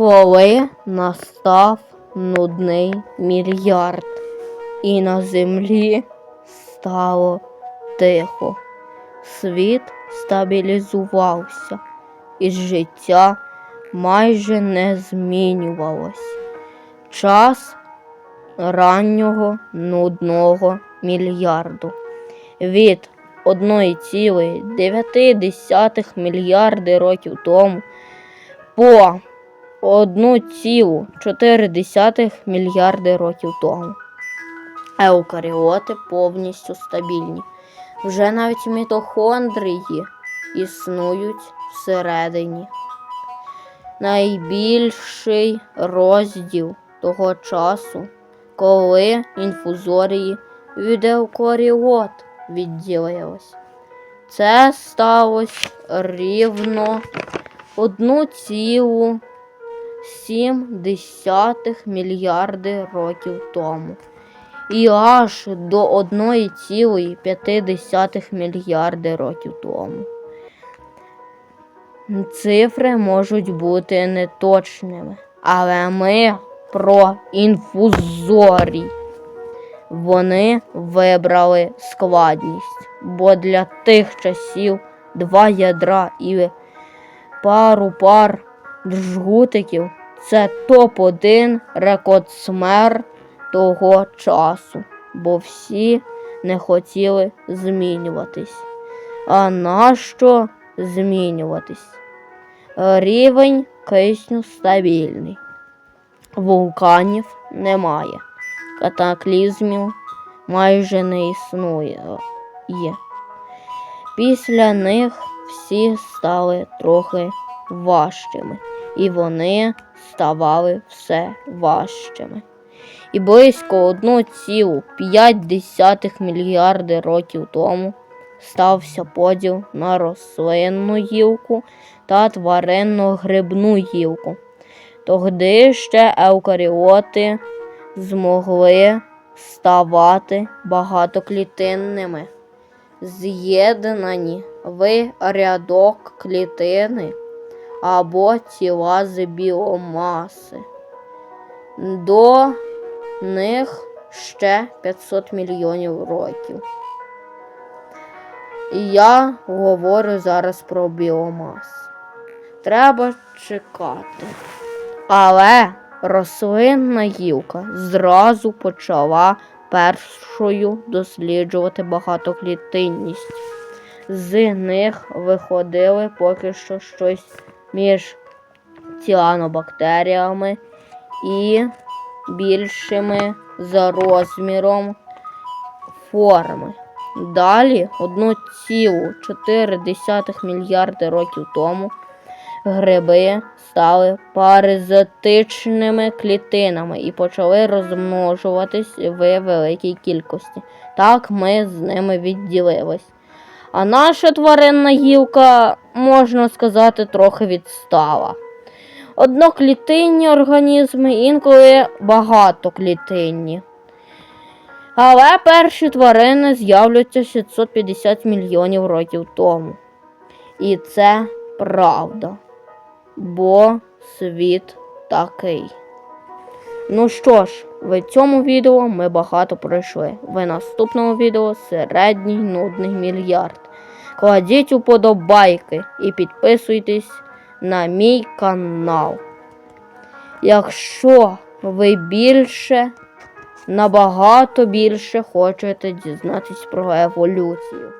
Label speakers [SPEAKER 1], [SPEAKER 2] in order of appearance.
[SPEAKER 1] Коли настав нудний мільярд, і на землі стало тихо, світ стабілізувався, і життя майже не змінювалось. Час раннього нудного мільярду. Від 1,9 мільярди років тому по 1,4 мільярди років тому. Еукаріоти повністю стабільні. Вже навіть мітохондрії існують всередині. Найбільший розділ того часу, коли інфузорії від еукаріот відділились. Це сталося рівно 1,7 мільярди років тому. І аж до 1,5 мільярди років тому. Цифри можуть бути неточними, але ми про інфузорій. Вони вибрали складність, бо для тих часів два ядра і пару пар жгутиків це топ-1 рекордсмер того часу, бо всі не хотіли змінюватись. А нащо змінюватись? Рівень кисню стабільний, вулканів немає, катаклізмів майже не існує. Після них всі стали трохи важчими, і вони ставали все важчими. І близько 1,5 мільярди років тому стався поділ на рослинну гілку та тваринно-грибну гілку. Тоді ще еукаріоти змогли ставати багатоклітинними, з'єднані в рядок клітини або тіла з біомаси. До них ще 500 мільйонів років. І я говорю зараз про біомасу. Треба чекати. Але рослинна гілка зразу почала першою досліджувати багатоклітинність. З них виходили поки що щось між ціанобактеріями і більшими за розміром форми. Далі 1,4 мільярди років тому гриби стали паразитичними клітинами і почали розмножуватись в великій кількості. Так ми з ними відділились. А наша тваринна гілка, можна сказати, трохи відстала. Одноклітинні організми, інколи багатоклітинні. Але перші тварини з'являться 650 мільйонів років тому. І це правда. Бо світ такий. Ну що ж, в цьому відео ми багато пройшли. В наступному відео середній нудний мільярд. Кладіть уподобайки і підписуйтесь на мій канал. Якщо ви більше, набагато більше хочете дізнатись про еволюцію.